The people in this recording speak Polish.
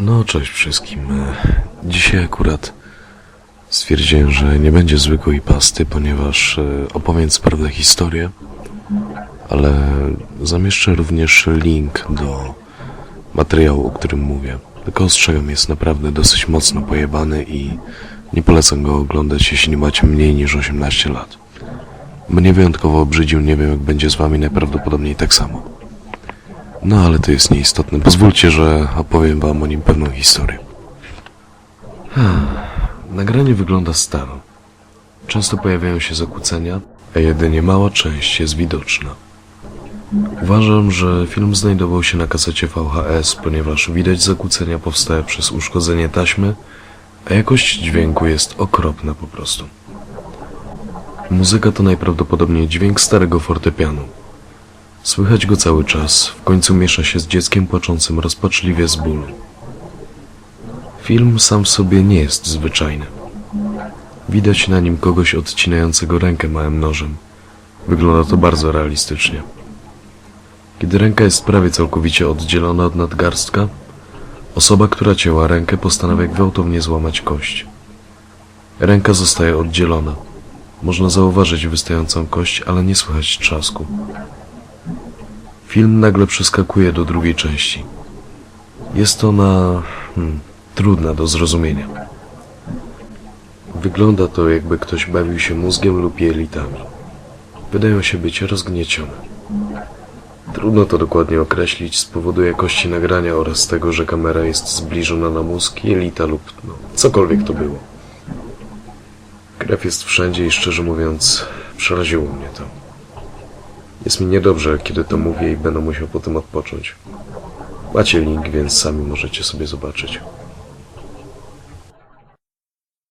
No, cześć wszystkim. E, Dzisiaj akurat stwierdziłem, że nie będzie zwykłej pasty, ponieważ e, opowiem co prawda historię, ale zamieszczę również link do materiału, o którym mówię. Tylko ostrzegam, jest naprawdę dosyć mocno pojebany i nie polecam go oglądać, jeśli nie macie mniej niż 18 lat. Mnie wyjątkowo obrzydził, nie wiem jak będzie z wami, najprawdopodobniej tak samo. No ale to jest nieistotne. Pozwólcie, że opowiem wam o nim pewną historię. Nagranie wygląda staro. Często pojawiają się zakłócenia, a jedynie mała część jest widoczna. Uważam, że film znajdował się na kasecie VHS, ponieważ widać zakłócenia powstałe przez uszkodzenie taśmy, a jakość dźwięku jest okropna po prostu. Muzyka to najprawdopodobniej dźwięk starego fortepianu. Słychać go cały czas, w końcu miesza się z dzieckiem płaczącym rozpaczliwie z bólu. Film sam w sobie nie jest zwyczajny. Widać na nim kogoś odcinającego rękę małym nożem. Wygląda to bardzo realistycznie. Kiedy ręka jest prawie całkowicie oddzielona od nadgarstka, osoba, która cięła rękę, postanawia gwałtownie złamać kość. Ręka zostaje oddzielona. Można zauważyć wystającą kość, ale nie słychać trzasku. Film nagle przeskakuje do drugiej części. Jest ona hmm, trudna do zrozumienia. Wygląda to, jakby ktoś bawił się mózgiem lub jelitami. Wydają się być rozgniecione. Trudno to dokładnie określić z powodu jakości nagrania oraz tego, że kamera jest zbliżona na mózg, jelita lub no, cokolwiek to było. Krew jest wszędzie i szczerze mówiąc, przeraziło mnie to. Jest mi niedobrze, kiedy to mówię i będę musiał po tym odpocząć. Macie link, więc sami możecie sobie zobaczyć.